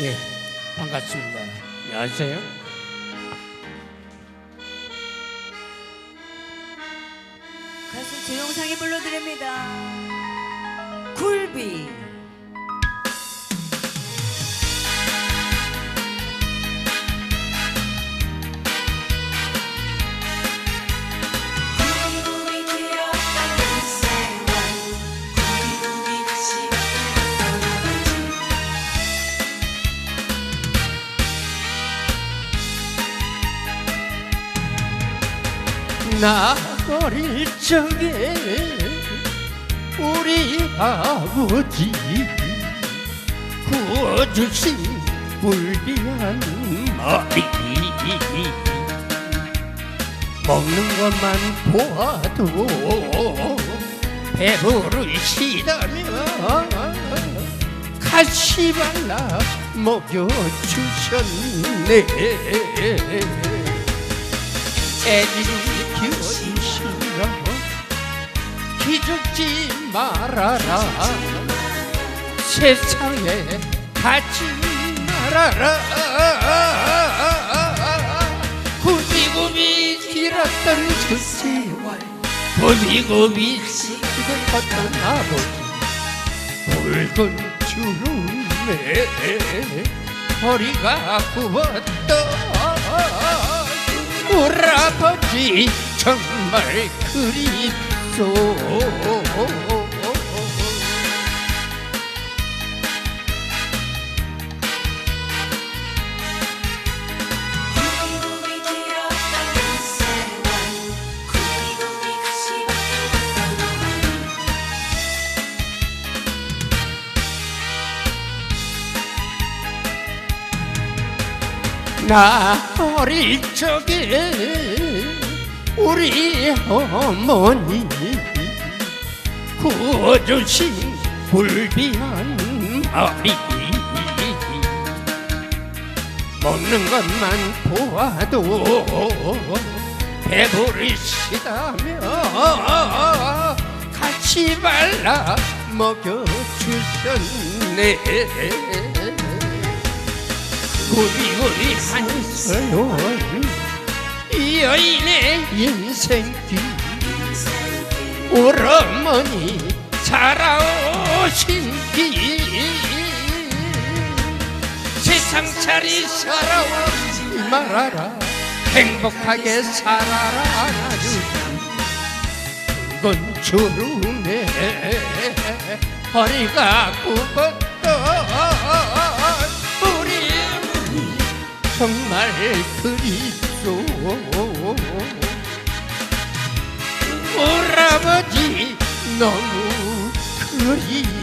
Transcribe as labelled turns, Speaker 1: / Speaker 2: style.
Speaker 1: 예, 반갑습니다. 안녕하세요.
Speaker 2: 가수 조영상이 불러드립니다. 굴비.
Speaker 3: 나
Speaker 1: 어릴 적에 우리 아버지 구워주신 불비한 머리 먹는 것만 보아도 배부르시다며 같이 발라 먹여주셨네. 애기 죽지 말아라. 세상에 가지 말아라. 구비구비 길었던 그 세월. 구비구비. 시들었던 아버지. 붉은 주름에 허리가 굽었던 우라버지 정말 그립
Speaker 3: 떠나가지
Speaker 1: 나 어릴 적에 우리 어머니 구워주신 불비한 머리 먹는 것만 보아도 배부르시다며 같이 발라 먹여주셨네. 구비구비 한 서요 이 여인의 인생길 우어머니 살아오신 길. 세상 차리 살아오지 말아라. 행복하게 살아라. 붉은 주름에 허리가 굽었 정말 그립소. 아버지 너무 그리워